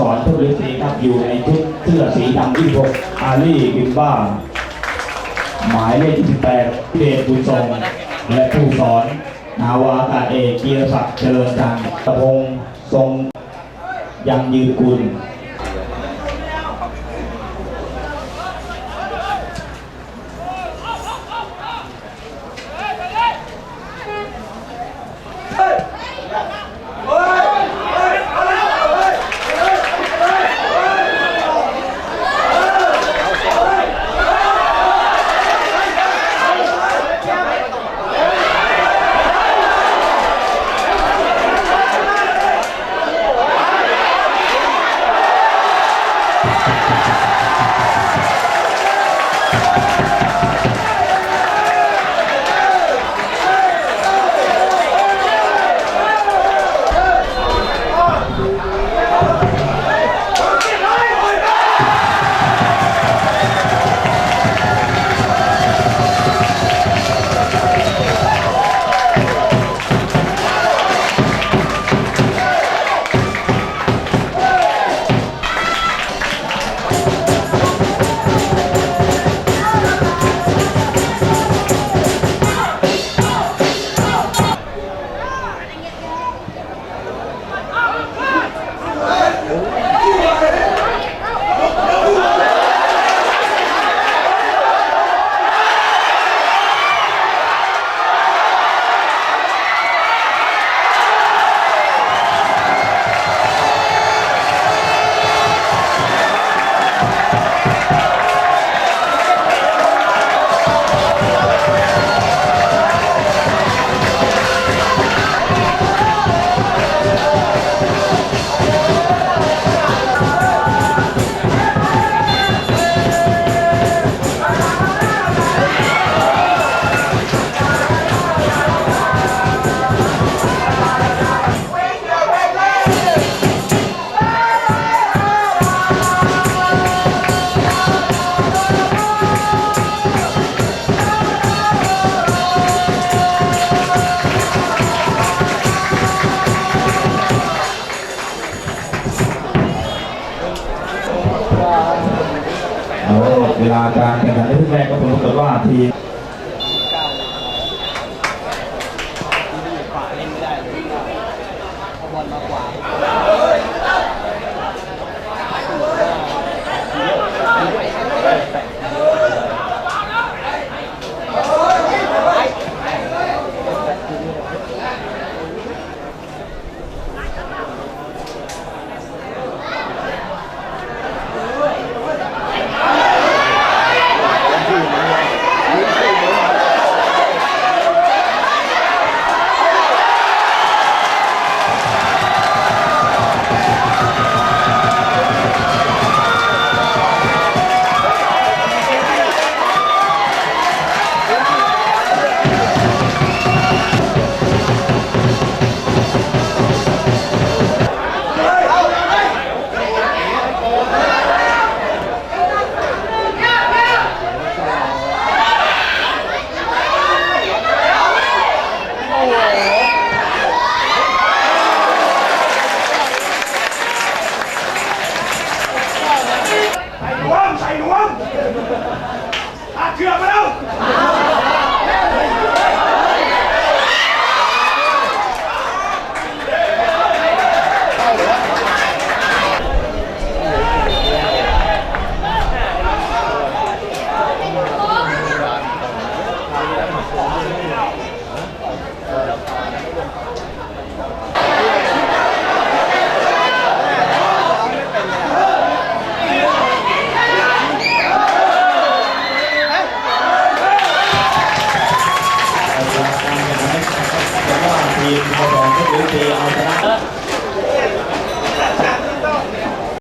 สอนทุริศรีครับอยู่ในชุดเสื้อสีดำที่พกอาลีบิมบ้า หมายเลข28เดชบุญทรงและผู้สอน นาวาอากาศเอกเกียรติศักดิ์เจริญจันทร์ตะพงศ์ทรงยังยืนกุล เวลาการแข่งขันในที่แรกก็ผลปรากฏว่าทีม ใส่หลวงอาเชื่อไหม